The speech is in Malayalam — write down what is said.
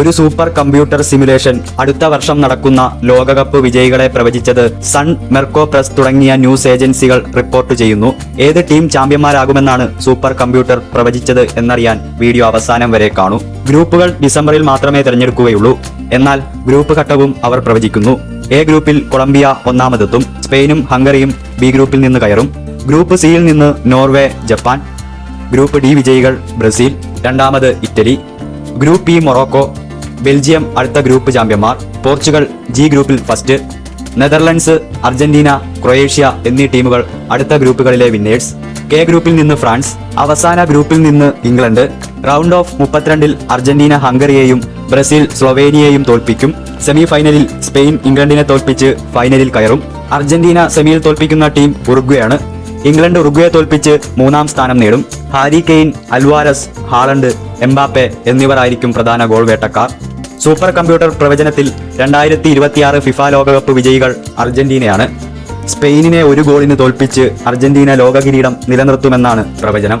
ഒരു സൂപ്പർ കമ്പ്യൂട്ടർ സിമുലേഷൻ അടുത്ത വർഷം നടക്കുന്ന ലോകകപ്പ് വിജയികളെ പ്രവചിച്ചത് സൺ മെർക്കോ പ്രസ് തുടങ്ങിയ ന്യൂസ് ഏജൻസികൾ റിപ്പോർട്ട് ചെയ്യുന്നു. ഏത് ടീം ചാമ്പ്യന്മാരാകുമെന്നാണ് സൂപ്പർ കമ്പ്യൂട്ടർ പ്രവചിച്ചത് എന്നറിയാൻ വീഡിയോ അവസാനം വരെ കാണൂ. ഗ്രൂപ്പുകൾ ഡിസംബറിൽ മാത്രമേ തിരഞ്ഞെടുക്കുകയുള്ളൂ. എന്നാൽ ഗ്രൂപ്പ് ഘട്ടവും അവർ പ്രവചിക്കുന്നു. എ ഗ്രൂപ്പിൽ കൊളംബിയ ഒന്നാമതെത്തും. സ്പെയിനും ഹംഗറിയും ബി ഗ്രൂപ്പിൽ നിന്ന് കയറും. ഗ്രൂപ്പ് സിയിൽ നിന്ന് നോർവേ ജപ്പാൻ. ഗ്രൂപ്പ് ഡി വിജയികൾ ബ്രസീൽ. രണ്ടാമത് Italy. Group E Morocco. Belgium അടുത്ത ഗ്രൂപ്പ് ചാമ്പ്യന്മാർ പോർച്ചുഗൽ ജി ഗ്രൂപ്പിൽ ഫസ്റ്റ് നെതർലൻഡ്സ് അർജന്റീന ക്രൊയേഷ്യ എന്നീ ടീമുകൾ അടുത്ത ഗ്രൂപ്പുകളിലെ വിന്നേഴ്സ്. കെ ഗ്രൂപ്പിൽ നിന്ന് ഫ്രാൻസ് അവസാന ഗ്രൂപ്പിൽ നിന്ന് ഇംഗ്ലണ്ട്. റൗണ്ട് ഓഫ് മുപ്പത്തിരണ്ടിൽ അർജന്റീന ഹംഗറിയെയും ബ്രസീൽ സ്ലൊവേനിയയും തോൽപ്പിക്കും. സെമി ഫൈനലിൽ സ്പെയിൻ ഇംഗ്ലണ്ടിനെ തോൽപ്പിച്ച് ഫൈനലിൽ കയറും. അർജന്റീന സെമിയിൽ തോൽപ്പിക്കുന്ന ടീം ഉറുഗ്വയാണ്. ഇംഗ്ലണ്ട് ഉറുഗ്വയെ തോൽപ്പിച്ച് മൂന്നാം സ്ഥാനം നേടും. Harry Kane Alvarez Haaland Mbappe എന്നിവരായിരിക്കും പ്രധാന ഗോൾ വേട്ടക്കാർ സൂപ്പർ കമ്പ്യൂട്ടർ പ്രവചനത്തിൽ രണ്ടായിരത്തി ഇരുപത്തിയാറ് ഫിഫ ലോകകപ്പ് വിജയികൾ അർജന്റീനയാണ്. സ്പെയിനിനെ ഒരു ഗോളിന് തോൽപ്പിച്ച് അർജന്റീന ലോക കിരീടം നിലനിർത്തുമെന്നാണ് പ്രവചനം.